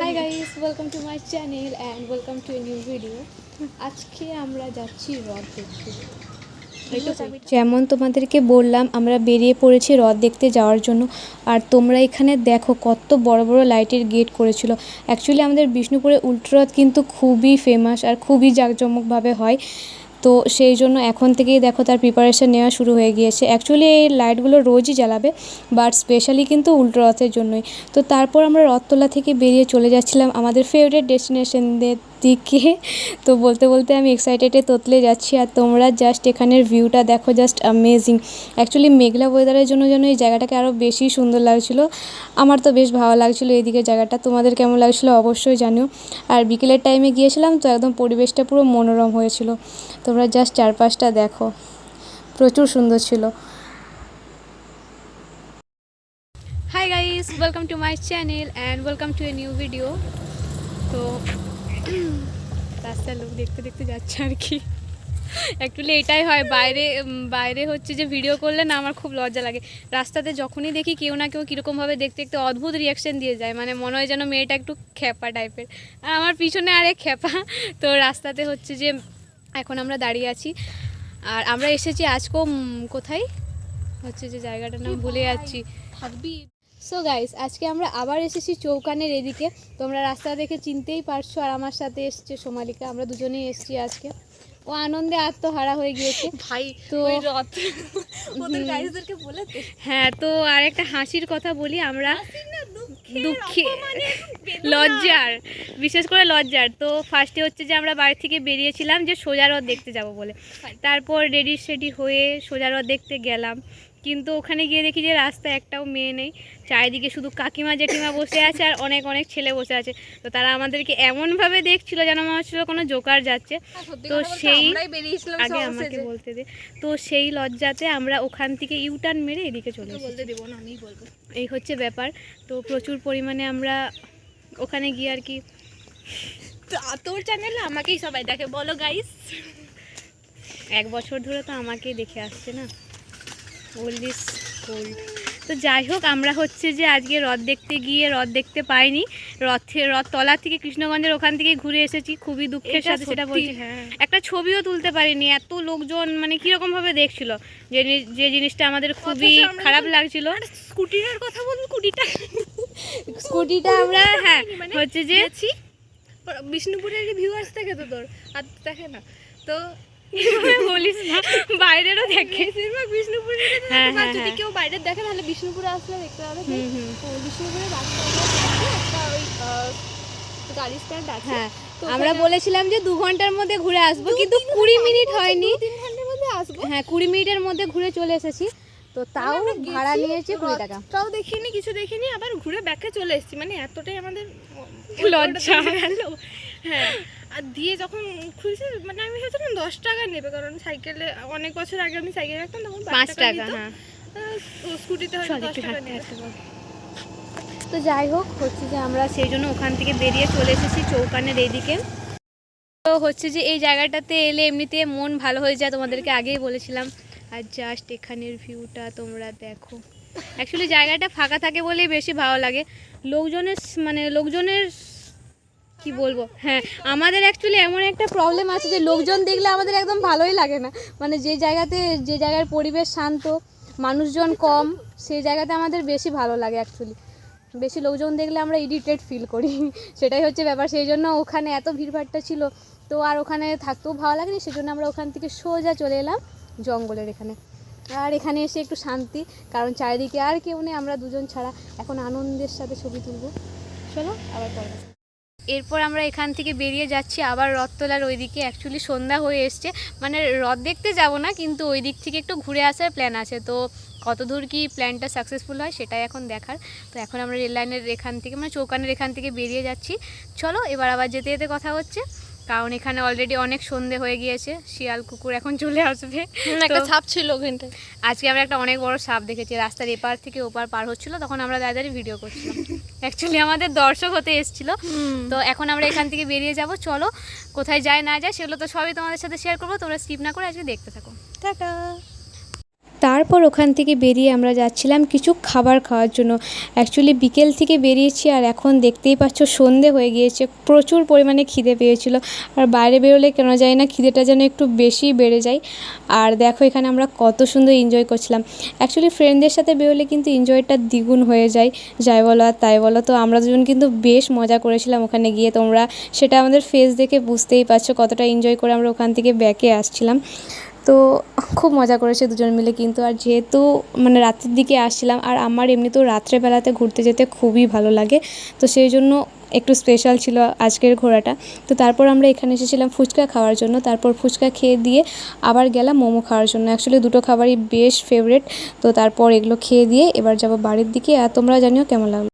Hi guys welcome to my channel and welcome to a new video আজকে আমরা যাচ্ছি হ্রদ দেখতে। যেমন তোমাদেরকে বললাম আমরা বেরিয়ে পড়েছি হ্রদ দেখতে যাওয়ার জন্য। আর তোমরা এখানে দেখো কত বড় বড় লাইটের গেট করেছিল। অ্যাকচুয়ালি আমাদের বিষ্ণুপুরে উল্টোরথ কিন্তু খুবই ফেমাস আর খুবই জাঁকজমকভাবে হয়। তো সেই জন্য এখন থেকেই দেখো তার প্রিপারেশান নেওয়া শুরু হয়ে গিয়েছে। অ্যাকচুয়ালি এই লাইটগুলো রোজই জ্বালাবে বাট স্পেশালি কিন্তু উল্টো রথের জন্যই। তো তারপর আমরা রথতলা থেকে বেরিয়ে চলে যাচ্ছিলাম আমাদের ফেভারিট ডেস্টিনেশনদের দিকে। তো বলতে বলতে আমি এক্সাইটেডে তোতলে যাচ্ছি আর তোমরা জাস্ট এখানের ভিউটা দেখো জাস্ট অ্যামেজিং অ্যাকচুয়ালি মেঘলা ওয়েদারের জন্য যেন এই জায়গাটাকে আরও বেশি সুন্দর লাগছিল। আমার তো বেশ ভালো লাগছিল এইদিকে জায়গাটা। তোমাদের কেমন লাগছিল অবশ্যই জানিও। আর বিকেলের টাইমে গিয়েছিলাম তো একদম পরিবেশটা পুরো মনোরম হয়েছিল। তোমরা জাস্ট চারপাশটা দেখো। প্রচুর সুন্দর ছিল। Hi guys welcome to my channel and welcome to a new video তো রাস্তার লোক দেখতে দেখতে যাচ্ছে আর কি। অ্যাকচুয়ালি এটাই হয় বাইরে বাইরে হচ্ছে যে ভিডিও করলে না আমার খুব লজ্জা লাগে। রাস্তাতে যখনই দেখি কেউ না কেউ কীরকমভাবে দেখতে দেখতে অদ্ভুত রিয়াকশন দিয়ে যায় মানে মনে হয় যেন মেয়েটা একটু খ্যাপা টাইপের আর আমার পিছনে আরেক খ্যাপা। তো রাস্তাতে হচ্ছে যে এখন আমরা দাঁড়িয়ে আছি। আর আমরা এসেছি আজকেও কোথায়? হচ্ছে যে জায়গাটার নাম ভুলে যাচ্ছি। থাকবি সো গাইস আজকে আমরা আবার এসেছি চৌকানের এদিকে। তোমরা রাস্তা দেখে চিনতেই পারছ আর আমার সাথে এসছে সোমালিকা। আমরা দুজনেই এসেছি আজকে। ও আনন্দে আত্মহারা হয়ে গিয়েছে। ভাই তো হ্যাঁ তো আর একটা হাসির কথা বলি আমরা। দুঃখে দুঃখে লজ্জার বিশেষ করে লজ্জার। তো ফার্স্টে হচ্ছে যে আমরা বাড়ি থেকে বেরিয়েছিলাম যে সোজা রথ দেখতে যাব বলে। তারপর রেডি সেডি হয়ে সোজা রথ দেখতে গেলাম। কিন্তু ওখানে গিয়ে দেখি যে রাস্তায় একটাও মেয়ে নেই। চারিদিকে শুধু কাকিমা জেঠিমা বসে আছে আর অনেক অনেক ছেলে বসে আছে। তো তারা আমাদেরকে এমনভাবে দেখছিল যেন মনে হচ্ছিল কোনো জোকার যাচ্ছে। তো সেই আগে আমাকে বলতে দে। তো সেই লজ্জাতে আমরা ওখান থেকে ইউটার্ন মেরে এদিকে চলে বলতে দেবো না আমিই বলব। এই হচ্ছে ব্যাপার। তো প্রচুর পরিমাণে আমরা ওখানে গিয়ে আর কি তোর চ্যানেলে আমাকেই সবাই দেখে বলো গাইস এক বছর ধরে তো আমাকেই দেখে আসছে না? ওল্ড ইজ গোল্ড তো যাই হোক আমরা হচ্ছে যে আজকে রথ দেখতে গিয়ে রথ দেখতে পাইনি। রথে রথ তলা থেকে কৃষ্ণগঞ্জের ওখান থেকে ঘুরে এসেছি। খুবই দুঃখের সাথে সেটা বলছি। হ্যাঁ। একটা ছবিও তুলতে পারিনি। এত লোকজন মানে কীরকম ভাবে দেখছিল? যে যে জিনিসটা আমাদের খুবই খারাপ লাগছিল। স্কুটির কথা বলুন স্কুটিটা স্কুটিটা আমরা হ্যাঁ মানে হচ্ছে যে বিষ্ণুপুরের ভিউয়ার্স থাকে তো তোর আর দেখে না। তো বলিস না। বেশিরভাগ বিষ্ণুপুরে হ্যাঁ, হ্যাঁ, যদি হ্যাঁ। কেউ বাইরে দেখে তাহলে বিষ্ণুপুরে আসলে দেখতে পাবে। বিষ্ণুপুরে একটা ওই আহ, গাড়ি স্ট্যান্ড আছে। হ্যাঁ আমরা বলেছিলাম যে দু ঘণ্টার মধ্যে ঘুরে আসব কিন্তু কুড়ি মিনিট হয়নি। তিন ঘণ্টার মধ্যে আসব। হ্যাঁ কুড়ি মিনিটের মধ্যে ঘুরে চলে এসেছি। তো তাও আমরা ভাড়া নিয়েছে কুড়ি টাকা। রথটাও দেখিনি কিছু দেখিনি আবার ঘুরে ব্যাকে চলে এসেছি। মানে এতটাই আমাদের লজ্জা। হ্যাঁ আর দিয়ে যখন খুলছে মানে আমি ভেবেছিলাম দশ টাকা নেবে কারণ সাইকেলে অনেক বছর আগে আমি সাইকেল রাখতাম তখন পাঁচ টাকা হ্যাঁ। স্কুটিতে হয়তো দশ টাকা। তো যাই হোক হচ্ছে যে আমরা সেই জন্য ওখান থেকে বেরিয়ে চলে এসেছি চৌকানের এইদিকে। তো হচ্ছে যে এই জায়গাটাতে এলে এমনিতে মন ভালো হয়ে যায় তোমাদেরকে আগেই বলেছিলাম। আর জাস্ট এখানের ভিউটা তোমরা দেখো। অ্যাকচুয়ালি জায়গাটা ফাঁকা থাকে বলেই বেশি ভালো লাগে। লোকজনের মানে লোকজনের কি বলব? হ্যাঁ আমাদের অ্যাকচুয়ালি এমন একটা প্রবলেম আছে যে লোকজন দেখলে আমাদের একদম ভালোই লাগে না। মানে যে জায়গাতে, যে জায়গার পরিবেশ শান্ত, মানুষজন কম, সেই জায়গাতে আমাদের বেশি ভালো লাগে অ্যাকচুয়ালি বেশি লোকজন দেখলে আমরা ইরিটেট ফিল করি। সেটাই হচ্ছে ব্যাপার। সেই জন্য ওখানে এত ভিড়ভাট্টা ছিল, তো আর ওখানে থাকতেও ভালো লাগেনি। সেজন্য আমরা ওখান থেকে সোজা চলে এলাম। জঙ্গলের এখানে। আর এখানে এসে একটু শান্তি, কারণ চারিদিকে আর কেউ নেই, আমরা দুজন ছাড়া। এখন আনন্দের সাথে ছবি তুলবো। চলো, আবার পরে এরপর আমরা এখান থেকে বেরিয়ে যাচ্ছি, আবার রথতলার ওইদিকে। অ্যাকচুয়ালি সন্ধ্যা হয়ে এসছে। মানে রথ দেখতে যাব না, কিন্তু ওই দিক থেকে একটু ঘুরে আসার প্ল্যান আছে। তো কত দূর কি প্ল্যানটা সাকসেসফুল হয়, সেটাই এখন দেখার। তো এখন আমরা রেল লাইনের এখান থেকে মানে চৌকানের এখান থেকে বেরিয়ে যাচ্ছি। চলো, এবার আবার যেতে যেতে কথা হচ্ছে। কারণ এখানে অলরেডি অনেক সন্ধে হয়ে গিয়েছে শিয়াল কুকুর এখন চলে আসবে। একটা সাপ ছিল ওখানটায়। আজকে আমরা একটা অনেক বড় সাপ দেখেছি রাস্তার এপার থেকে ওপার পার হচ্ছিল তখন আমরা দাদারই ভিডিও করছিলাম। অ্যাকচুয়ালি আমাদের দর্শক হতে এসেছিল। তো এখন আমরা এখান থেকে বেরিয়ে যাব চলো কোথায় যায় না যায় সেগুলো তো সবই তোমাদের সাথে শেয়ার করব তোমরা স্কিপ না করে আজকে দেখতে থাকো। টাটা। তারপর ওখান থেকে বেরিয়ে আমরা যাচ্ছিলাম কিছু খাবার খাওয়ার জন্য। অ্যাকচুয়ালি বিকেল থেকে বেরিয়েছি আর এখন দেখতেই পাচ্ছ সন্ধে হয়ে গিয়েছে। প্রচুর পরিমাণে খিদে পেয়েছিল। আর বাইরে বেরোলে কেন যায় না, খিদেটা যেন একটু বেশি বেড়ে যায়। আর দেখো এখানে আমরা কত সুন্দর এনজয় করছিলাম। অ্যাকচুয়ালি ফ্রেন্ডদের সাথে বেরোলে কিন্তু এনজয়টা দ্বিগুণ হয়ে যায়। যাই বলো আর তাই বলো, তো আমরা দুজন কিন্তু বেশ মজা করেছিলাম ওখানে গিয়ে। তোমরা সেটা আমাদের ফেস দেখে বুঝতেই পারছ কতটা এনজয় করে আমরা ওখান থেকে ব্যাকে আসছিলাম। তো খুব মজা করেছে দুজন মিলে কিন্তু। আর যেহেতু মানে রাতের দিকে আসছিলাম, আর আমার এমনিতেও রাত্রেবেলাতে ঘুরতে যেতে খুবই ভালো লাগে, তো সেই জন্য একটু স্পেশাল ছিল আজকের ঘোরাটা। তো তারপর আমরা এখানে এসেছিলাম ফুচকা খাওয়ার জন্য, তারপর ফুচকা খেয়ে দিয়ে আবার গেলাম মোমো খাওয়ার জন্য। অ্যাকচুয়ালি দুটো খাবারই বেশ ফেভারেট তো তারপর এগুলো খেয়ে দিয়ে এবার যাব বাড়ির দিকে। আর তোমরা জানিও কেমন লাগল?